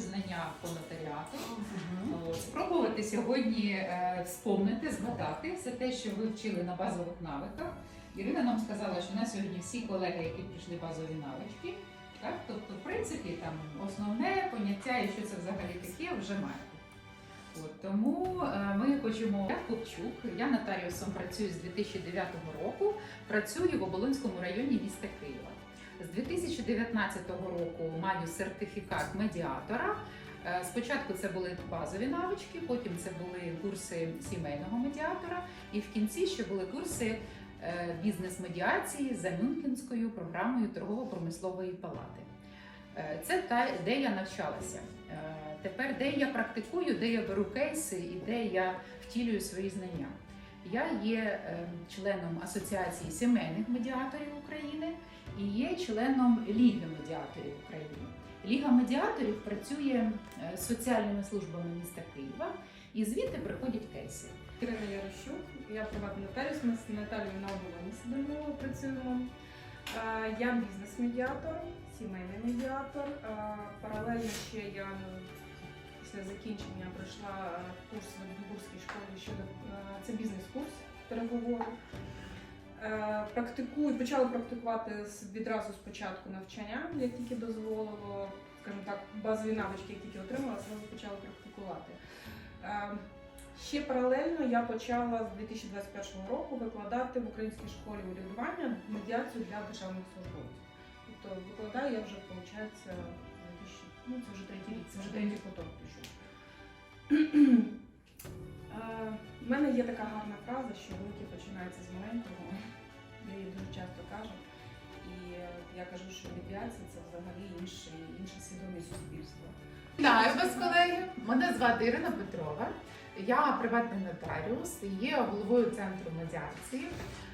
знання по нотаріату. От, Спробувати сьогодні е, вспомнити, згадати все те, що ви вчили на базових навиках. Ірина нам сказала, що у нас сьогодні всі колеги, які прийшли базові навички. Так? Тобто, в принципі, там основне поняття і що це взагалі таке, вже маєте. От, тому е, ми хочемо. Я Ковчук, я нотаріусом працюю з 2009 року, працюю в Оболонському районі міста Києва. З 2019 року маю сертифікат медіатора. Е, Спочатку це були базові навички, потім це були курси сімейного медіатора, і в кінці ще були курси е, бізнес-медіації за Мюнхенською програмою торгово-промислової палати. Е, Це та, де я навчалася. Тепер, де я практикую, де я беру кейси і де я втілюю свої знання. Я є членом Асоціації сімейних медіаторів України і є членом Ліги медіаторів України. Ліга медіаторів працює е, соціальними службами міста Києва, і звідти приходять кейси. Ірина Ярощук, я приватний нотаріус, ми з Наталією на оболоні сидимо, працюємо. Е, Я бізнес-медіатор, сімейний медіатор. Е, Паралельно ще я ну, після закінчення пройшла курс в Единбурзькій школі щодо це бізнес-курс переговору. Е, Практикую, почала практикувати відразу з початку навчання, як тільки дозволило, скажімо так, базові навички, як тільки отримала, зразу почала практикувати. Е, Ще паралельно я почала з 2021 року викладати в українській школі урядування медіацію для державних службовців. Тобто викладаю я вже, виходить, ну це вже третій рік, це вже третій поток пішов. Е, У мене є така гарна фраза, що велике починається з маленького. Я її дуже часто кажу. І е, я кажу, що медіація це взагалі інший, інша свідомість суспільства. Вітаю вас, колеги! Мене звати Ірина Петрова. Я приватний нотаріус, є головою центру медіації.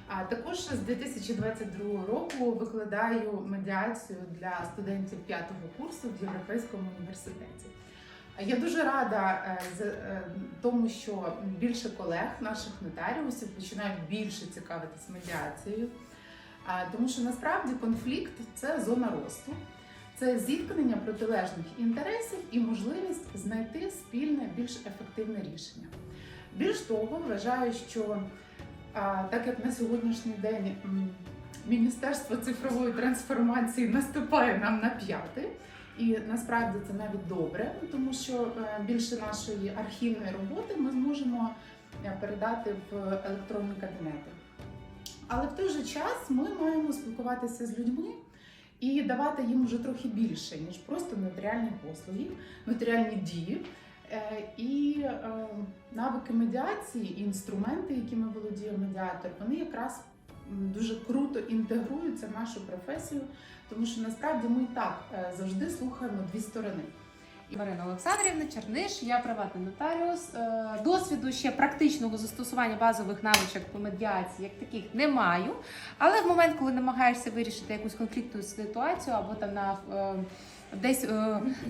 А також з 2022 року викладаю медіацію для студентів п'ятого курсу в Європейському університеті. Я дуже рада е, з е, тому, що більше колег наших нотаріусів починають більше цікавитись медіацією, тому що насправді конфлікт це зона росту. Це зіткнення протилежних інтересів і можливість знайти спільне більш ефективне рішення. Більш того, вважаю, що так як на сьогоднішній день Міністерство цифрової трансформації наступає нам на п'яти, і насправді це навіть добре, тому що е, більше нашої архівної роботи ми зможемо е, передати в електронні кабінети. Але в той же час ми маємо спілкуватися з людьми і давати їм вже трохи більше, ніж просто нотаріальні послуги, нотаріальні дії. Е, І навики медіації, і інструменти, якими володіє медіатор, вони якраз дуже круто інтегруються в нашу професію, тому що насправді ми і так е, завжди слухаємо дві сторони. Марина Олександрівна Черниш, я приватний нотаріус. Е, Досвіду ще практичного застосування базових навичок по медіації як таких не маю. Але в момент, коли намагаєшся вирішити якусь конфліктну ситуацію або там на е, десь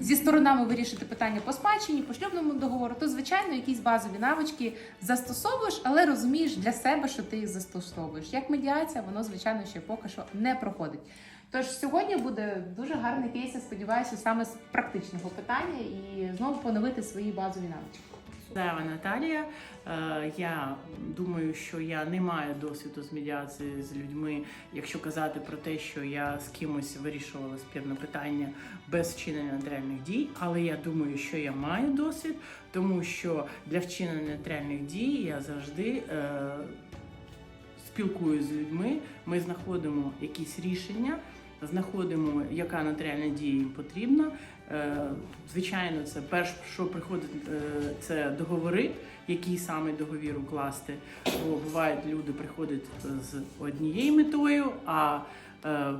зі сторонами вирішити питання по спадщині, по шлюбному договору, то звичайно якісь базові навички застосовуєш, але розумієш для себе, що ти їх застосовуєш. Як медіація, воно звичайно ще поки що не проходить. Тож сьогодні буде дуже гарний кейс, я сподіваюся, саме з практичного питання і знову поновити свої базові навички. Зайва Наталія. Е, Я думаю, що я не маю досвіду з медіації з людьми, якщо казати про те, що я з кимось вирішувала спірне питання без вчинення нотаріальних дій. Але я думаю, що я маю досвід, тому що для вчинення нотаріальних дій я завжди е, спілкуюся з людьми. Ми знаходимо якісь рішення, знаходимо, яка нотаріальна дія їм потрібна. Е, Звичайно, це перше, що приходить, е, це договори, який саме договір укласти. Бо бувають люди приходять з однією метою, а е,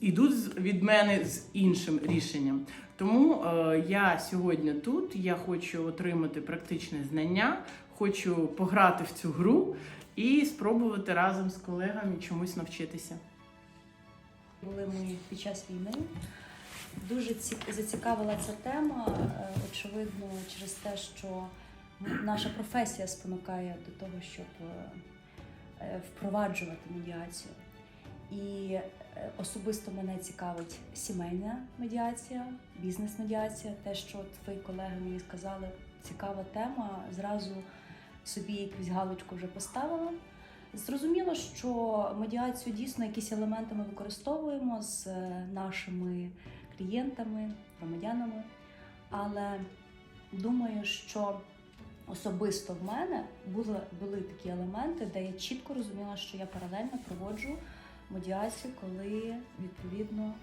йдуть від мене з іншим рішенням. Тому е, я сьогодні тут. Я хочу отримати практичне знання, хочу пограти в цю гру і спробувати разом з колегами чомусь навчитися. Були ми під час війни. Дуже зацікавила ця тема, е, очевидно, через те, що наша професія спонукає до того, щоб е, е, впроваджувати медіацію. І особисто мене цікавить сімейна медіація, бізнес-медіація. Те, що твої колеги мені сказали, цікава тема. Зразу собі якусь галочку вже поставила. Зрозуміло, що медіацію дійсно якісь елементи ми використовуємо з е, нашими клієнтами, громадянами, але думаю, що особисто в мене були, були такі елементи, де я чітко розуміла, що я паралельно проводжу медіацію, коли відповідно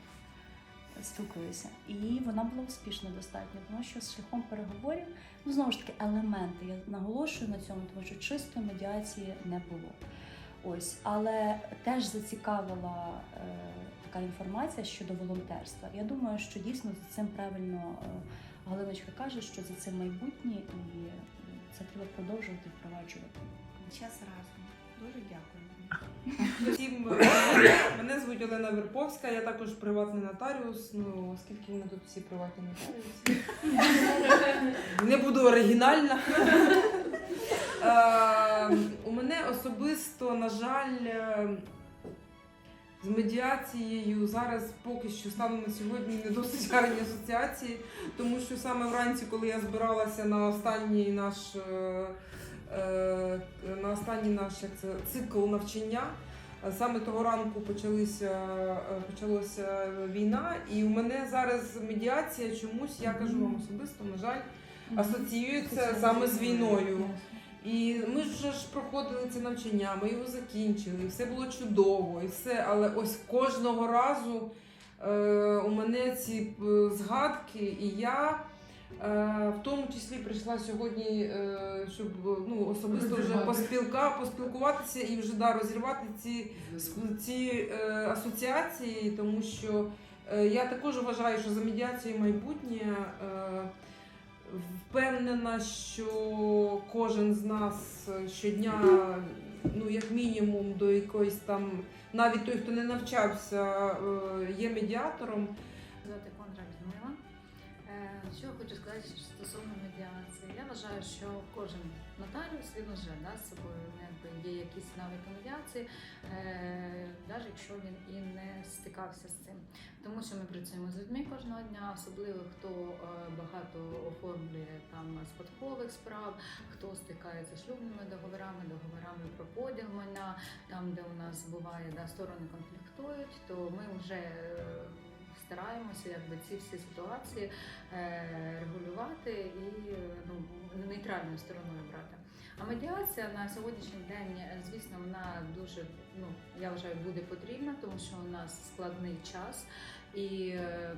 спілкуюся. І вона була успішна достатньо, тому що з шляхом переговорів, ну знову ж таки, елементи. Я наголошую на цьому, тому що чистої медіації не було. Ось, але теж зацікавила е, така інформація щодо волонтерства. Я думаю, що дійсно за цим правильно е, Галиночка каже, що за цим майбутнє, і це треба продовжувати впроваджувати. Час разом. Дуже дякую. Всім е, мене звуть Олена Верповська, я також приватний нотаріус. Ну, оскільки мене тут всі приватні нотаріуси. Не буду оригінальна. Е, У мене особисто, на жаль, е, з медіацією зараз поки що станом на сьогодні не досить гарні асоціації, тому що саме вранці, коли я збиралася на останній наш на останній наш цикл навчання. е, Саме того ранку почалися, е, почалася війна, і у мене зараз медіація чомусь, я кажу вам особисто, на жаль, асоціюється саме з війною. І ми ж вже ж проходили це навчання, ми його закінчили, і все було чудово, і все. Але ось кожного разу е, у мене ці е, згадки, і я е, в тому числі прийшла сьогодні, е, щоб ну, особисто вже поспілка, поспілкуватися і вже да, розірвати ці, ці е, асоціації, тому що е, я також вважаю, що за медіацією майбутнє. Е, Впевнена, що кожен з нас щодня, ну як мінімум, до якоїсь там, навіть той, хто не навчався, е, є медіатором. Що я хочу сказати стосовно медіації? Я вважаю, що кожен нотаріус він вже да, з собою ну, якби, є якісь навики медіації, навіть якщо він і не стикався з цим. Тому що ми працюємо з людьми кожного дня, особливо хто е, багато оформлює там спадкових справ, хто стикається шлюбними договорами, договорами про поділ майна, там, де у нас буває да, сторони конфліктують, то ми вже е, стараємося якби ці всі ситуації е, регулювати і ну, нейтральною стороною брати. А медіація на сьогоднішній день, звісно, вона дуже, ну я вважаю, буде потрібна, тому що у нас складний час. І е,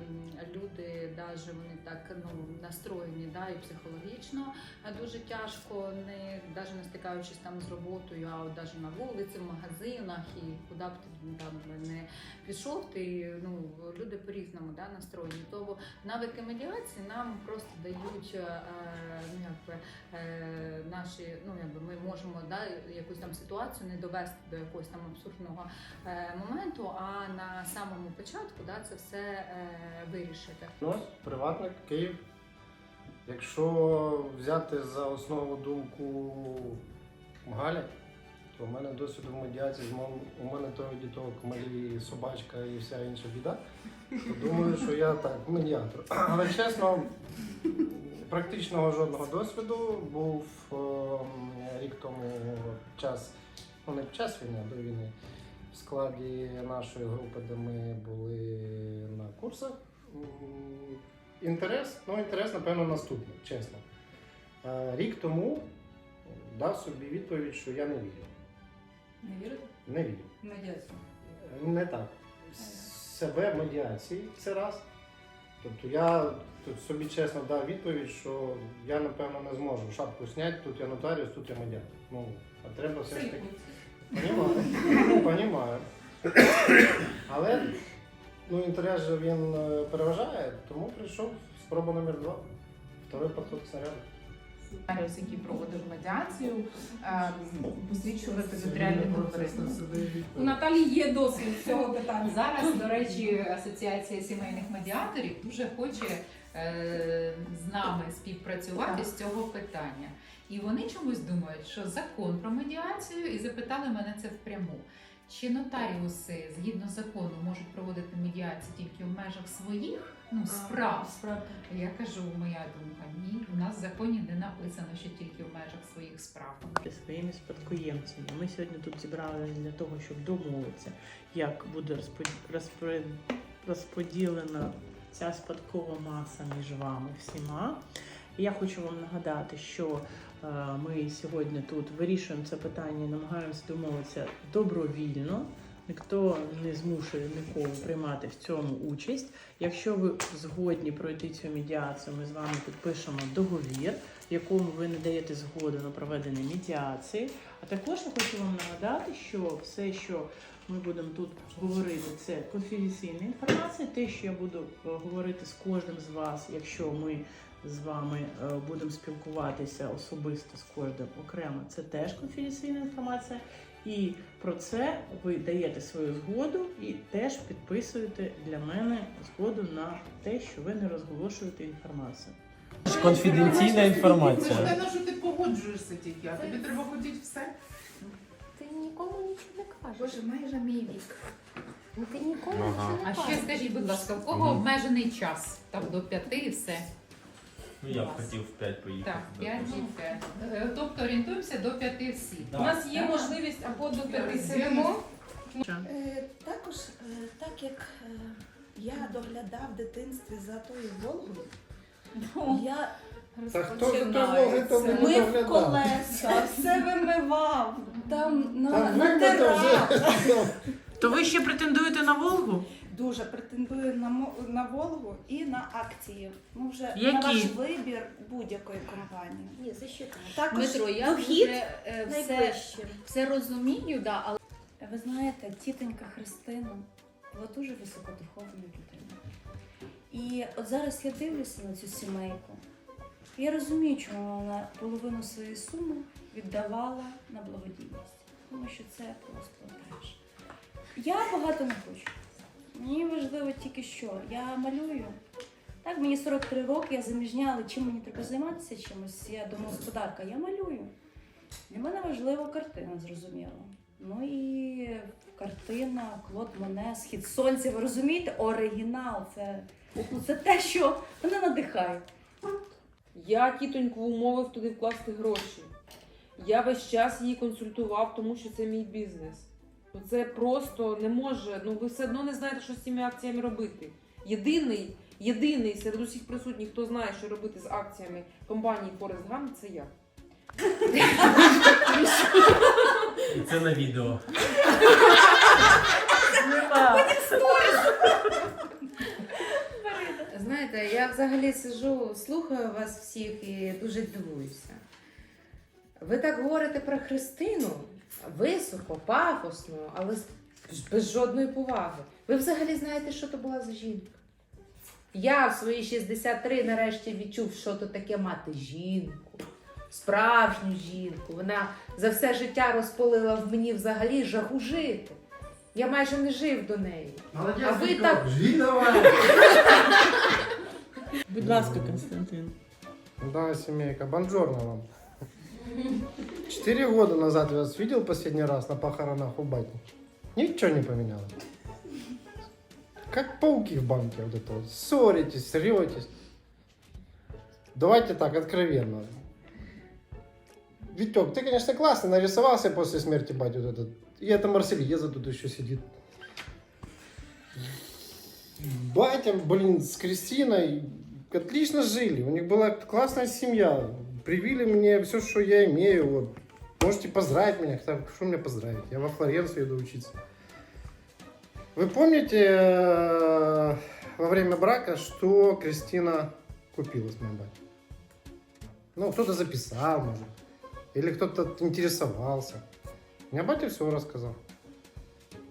люди навіть вони так ну настроєні, да, і психологічно дуже тяжко, не навіть не стикаючись там з роботою, а от навіть на вулиці, в магазинах і куди б ти там не пішов, ти ну люди по-різному да, настроєні. Тому навики медіації нам просто дають е, ну, якби, е, наші, ну якби ми можемо да, якусь там ситуацію не довести до якогось там абсурдного е, моменту, а на самому початку да, це все е, вирішити. Ось приватник Київ. Якщо взяти за основу думку Галі, то в мене досвіду в медіації, у мене того діток малі собачка і вся інша біда. То думаю, що я так, медіатор. Але чесно, практичного жодного досвіду був ем, рік тому час, ну не під час війни, а до війни, в складі нашої групи, де ми були на курсах. Інтерес, ну інтерес, напевно, наступний, чесно. Рік тому дав собі відповідь, що я не вірю. Не вірите? Не вірю. Медіацію. Не так. Себе в медіації це раз. Тобто я тут собі чесно дав відповідь, що я напевно не зможу шапку зняти, тут я нотаріус, тут я медіатор. Ну, а треба все ж таки. Понімаю. Ну, понімаю. Але ну, інтерес же він е, переважає, тому прийшов спроба номер два. Второй поток снаряду. Нотаріус, який проводив медіацію, е, посвідчувати нотаріальні договори. У Наталі є досвід цього питання. Зараз, до речі, Асоціація сімейних медіаторів дуже хоче е, з нами співпрацювати з цього питання. І вони чомусь думають, що закон про медіацію і запитали мене це впряму. Чи нотаріуси згідно закону можуть проводити медіацію тільки в межах своїх ну, справ? Справді. Я кажу, моя думка, ні, у нас в законі не написано, що тільки в межах своїх справ. своїми спадкоємцями. Ми сьогодні тут зібралися для того, щоб домовитися, як буде розподілена ця спадкова маса між вами всіма. Я хочу вам нагадати, що е, ми сьогодні тут вирішуємо це питання, намагаємося домовитися добровільно. Ніхто не змушує нікого приймати в цьому участь. Якщо ви згодні пройти цю медіацію, ми з вами підпишемо договір, в якому ви не даєте згоду на проведення медіації. А також я хочу вам нагадати, що все, що ми будемо тут говорити, це конфіденційна інформація. Те, що я буду е, говорити з кожним з вас, якщо ми з вами е, будемо спілкуватися особисто з кожним окремо, це теж конфіденційна інформація. І про це ви даєте свою згоду і теж підписуєте для мене згоду на те, що ви не розголошуєте інформацію. Конфіденційна інформація. Ти на що ти погоджуєшся тільки, а тобі треба хотіти все. Ти нікому нічого не кажеш. Боже, майже мій вік. Ну ти нікому нічого не А кажеш. ще скажіть, будь ласка, в кого обмежений час? Там до п'яти і все. Ну я б хотів в 5 поїхати. Так, п'ять і все. Е, Тобто орієнтуємося до п'яти всі. У нас є можливість або до п'яти сидимо. Е, також, е, так як е, я доглядав в дитинстві за тою Волгою, я Та хто за той Волги то не мив доглядав? колеса, все вимивав, там на, Та вимити вже. То ви ще претендуєте на Волгу? Дуже претендую на, на Волгу і на акції. Ну вже на ваш вибір будь-якої компанії. Ні, засчитано. Також Дмитро, я дохід вже е, все, все розумію, да, але Ви знаєте, тітонька Христина була дуже високодуховною людиною. І от зараз я дивлюся на цю сімейку. Я розумію, чому вона половину своєї суми віддавала на благодійність. Тому що це просто треш. Я багато не хочу. Мені важливо тільки що. Я малюю. Так, мені 43 роки, я заміжня, але чим мені треба займатися чимось? Я домогосподарка, я малюю. Для мене важлива картина, зрозуміло. Ну і картина, Клод Моне, Схід сонця, ви розумієте? Оригінал. Це, ну, це те, що мене надихає. Я тітоньку умовив туди вкласти гроші. Я весь час її консультував, тому що це мій бізнес. Це просто не може. Ну ви все одно не знаєте, що з цими акціями робити. Єдиний, єдиний серед усіх присутніх, хто знає, що робити з акціями компанії Forest Gump, це я. І це на відео. Знаєте, я взагалі сижу, слухаю вас всіх і дуже дивуюся. Ви так говорите про Христину високо, пафосно, але без жодної поваги. Ви взагалі знаєте, що то була за жінка? Я в свої 63 нарешті відчув, що то таке мати жінку, справжню жінку. Вона за все життя розпалила в мені взагалі жагу жити. Я майже не жив до неї. Молодець, А ви так- Жди давай. Будь ласка, Константин. Да, семейка, бонжорно вам. Четыре года назад я вас видел последний раз на похоронах у бати. Ничего не поменялось. Как пауки в банке вот это вот. Ссоритесь, сретесь. Давайте так, откровенно. Витек, ты, конечно, классно нарисовался после смерти бати вот этот. И это Марсельеза тут еще сидит. Батя, блин, с Кристиной отлично жили. У них была классная семья. Привили мне все, что я имею. Вот. Можете поздравить меня. Хотя, Что мне поздравить? Я во Флоренцию иду учиться. Вы помните э, во время брака, что Кристина купила с моим батей? Ну, кто-то записал, может. Или кто-то интересовался. Мне батя все рассказал.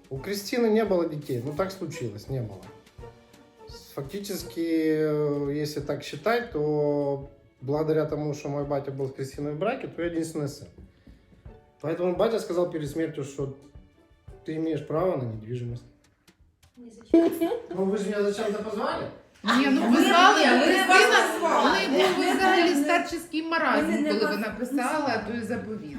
У Кристины не было детей. Ну, так случилось, не было. Фактически, э, если так считать, то благодаря тому, что мой батя был с Кристиной в браке, то я единственный сын. Поэтому батя сказал перед смертью, что ты имеешь право на недвижимость. Ну вы же меня зачем-то позвали? Ні, ну ви Ні, знали, ні, бо ми Христина, вас назвали. у неї був взагалі Ми не- старческий маразм, ми не коли вас вона писала той заповіт.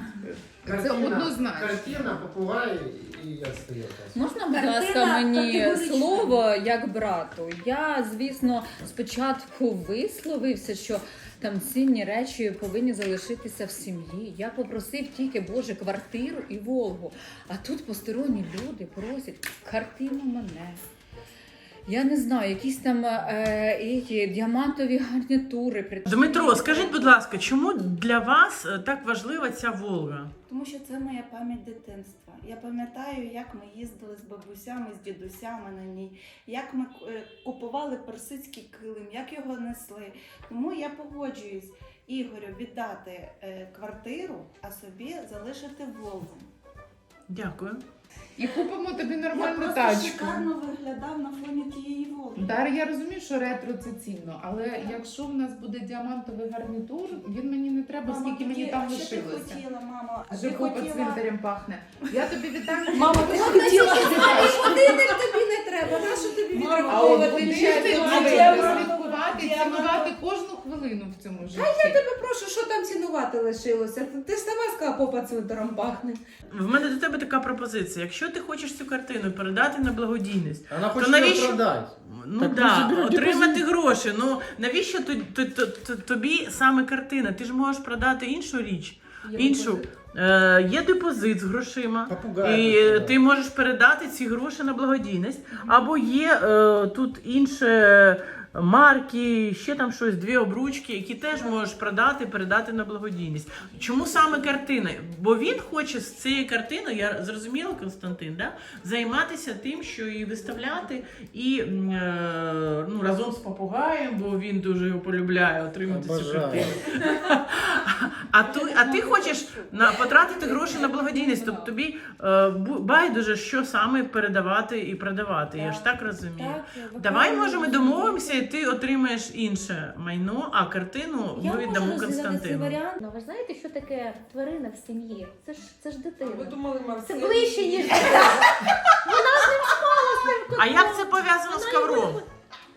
Це Картина- однозначно. Картина, попугай і остаєтесь. Можна, будь Картина ласка, мені категорична. слово як брату? Я, звісно, спочатку висловився, що там цінні речі повинні залишитися в сім'ї. Я попросив тільки Боже квартиру і Волгу. А тут посторонні люди просять картину мене. Я не знаю, якісь там е, які, діамантові гарнітури. Дмитро, скажіть, будь ласка, чому для вас е, так важлива ця Волга? Тому що це моя пам'ять дитинства. Я пам'ятаю, як ми їздили з бабусями, з дідусями на ній, як ми е, купували персидський килим, як його несли. Тому я погоджуюсь Ігорю віддати е, квартиру, а собі залишити Волгу. Дякую. І купимо тобі Я нормальну просто тачку. шикарно виглядав на фоні тієї Волги. Дар, я розумію, що ретро це цінно, але якщо в нас буде діамантовий гарнітур, він мені не треба, Мама, скільки мені там що ти хотіла, мама? Вже купа хотіла... цвинтарем пахне. Я тобі віддам. Мама, ти хотіла годинник тобі не треба. На що тобі відраховувати? А діамант- цінувати кожну хвилину в цьому житті. Прошу, що там цінувати лишилося? Ти ж сама сказала, попа цвинтаром пахне. В мене до тебе така пропозиція. Якщо ти хочеш цю картину передати на благодійність, Вона хоче То навіщо- продати. ну Так да, собі отримати гроші. Ну навіщо то- то- то- то- тобі саме картина? Ти ж можеш продати іншу річ. Іншу е, є депозит з грошима. Попугай. І е, ти можеш передати ці гроші на благодійність. Або є е, тут інше марки, ще там щось, дві обручки, які теж можеш продати, передати на благодійність. Чому саме картини? Бо він хоче з цієї картини, я зрозуміла, Константин, да? займатися тим, що і виставляти, і е, ну, разом з попугаєм, бо він дуже його полюбляє отримати цю Обожаю. картину. А, ту, а ти хочеш на, потратити гроші на благодійність, тобто тобі е, бу- байдуже, що саме передавати і продавати. Я ж так розумію. Давай, може, ми домовимося, і ти отримаєш інше майно, а картину Я ми можу віддамо розглядати цей Константину. варіант. Ну, ви знаєте, що таке тварина в сім'ї? Це ж це ж Ви дитина. думали, Це ближче, ніж дитина. Вона з ним спала з ним. А як це пов'язано з ковром?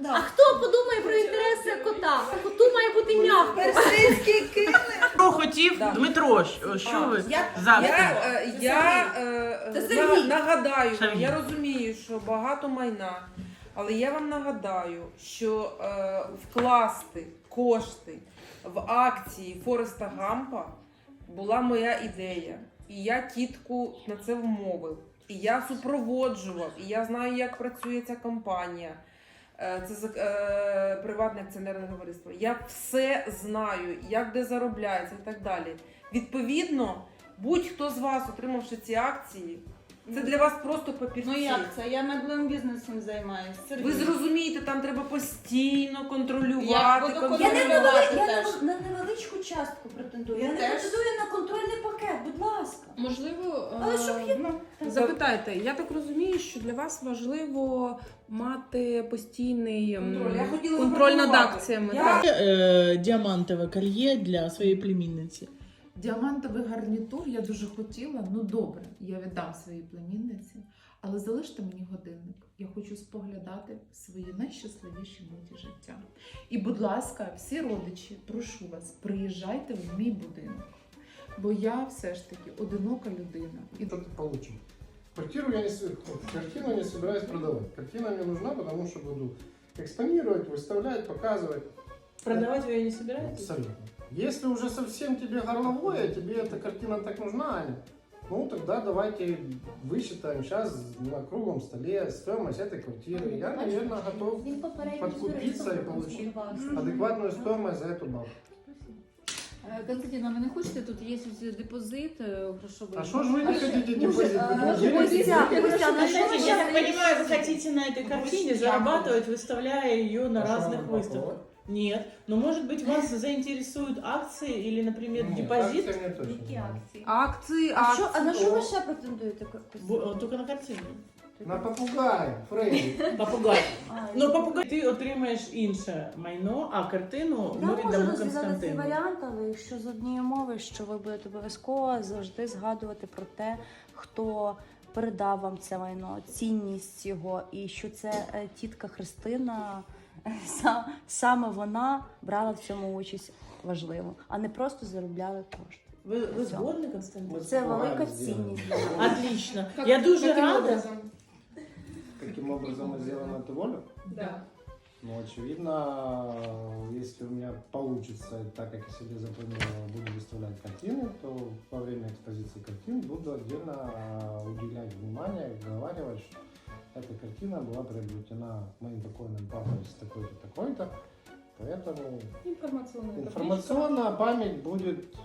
Любить. А хто подумає про інтереси кота? Коту має бути м'яко. Персидський килим. Хто хотів? Да. Дмитро, що, що ви Я- завтра? Я, е, я е, Це на- нагадаю, вам, Сергій. я розумію, що багато майна, але я вам нагадаю, що е, вкласти кошти в акції Фореста Гампа була моя ідея. І я тітку на це вмовив. І я супроводжував, і я знаю, як працює ця компанія. Е, Це е, приватне акціонерне товариство. Я все знаю, як де заробляється і так далі. Відповідно, будь-хто з вас, отримавши ці акції, це для вас просто папірці. Ну як це? Я меблевим бізнесом займаюся. Ви зрозумієте, там треба постійно Я контролювати. буду контролювати. Я, не невели... я теж. на, на невеличку частку претендую. Я Я, не теж. претендую на контрольний пакет, будь ласка. Можливо, Але е, щоб є ну, запитайте, я так розумію, що для вас важливо мати постійний м, Контроль. Я хотіла контроль над запропонувати. акціями. Я- так. Е, діамантове кольє для своєї племінниці. Діамантовий гарнітур я дуже хотіла. Ну добре, я віддам своїй племінниці, але залиште мені годинник. Я хочу споглядати свої найщасливіші миті життя. І, будь ласка, всі родичі, прошу вас, приїжджайте в мій будинок. Бо я все ж таки одинока людина. І Что-то получим. Квартиру я не, с- картину не собираюсь продавать. Картина мне нужна, потому что буду экспонировать, выставлять, показывать. Продавати ви її не собираєтесь? Абсолютно. Если уже совсем тебе горловое, тебе эта картина так нужна, Аня, ну тогда давайте высчитаем сейчас на круглом столе стоимость этой квартиры. Я, наверное, готов Він попередньо подкупиться зробив, и получить спілкувався. адекватную стоимость за эту бабу. Е, Константин, а ви не хочете тут є ось депозит е, грошовий? А что же вы не хотите Ну, депозит? а, Вы ну, делите? Костя, Костя, на що ви Я так зараз- понимаю, вы хотите на этой картине зарабатывать, выставляя ее на А что разных вам выставках. плохого? Нет, но может быть вас заинтересуют акции или, например, Нет, депозит акции мне точно Які не надо. акції? Акції, А, що, а на що ви ще претендуєте? Бо- э, только на картину. На попугай, Фредди. Попугай. А, Ну, попугай, ти отримаєш інше майно, а картину Я ми можу віддамо розв'язати цей Константину. варіант, але якщо з однієї умови, що ви будете обов'язково завжди згадувати про те, хто передав вам це майно, цінність його, і що це е, тітка Христина, саме вона брала в цьому участь важливо, а не просто заробляли кошти. Ви, ви згодні, Константин? Це велика цінність. Отлично. Я дуже рада. Таким образом сделана эта воля? Да. Ну, очевидно, если у меня получится, так как я себе запланировал, буду выставлять картины, то во время экспозиции картин буду отдельно а, уделять внимание, говорить, что эта картина была приобретена моим покойным папой с такой-то, такой-то. Поэтому Інформаційна информационная память будет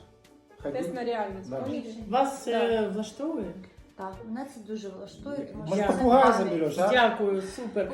ходить. Тест на реальність. Да. пам'яті. Вас е, влаштовує? Так, мене це дуже влаштує, тому Может, що це попугая пам'ять. заберешь, а? Дякую, супер.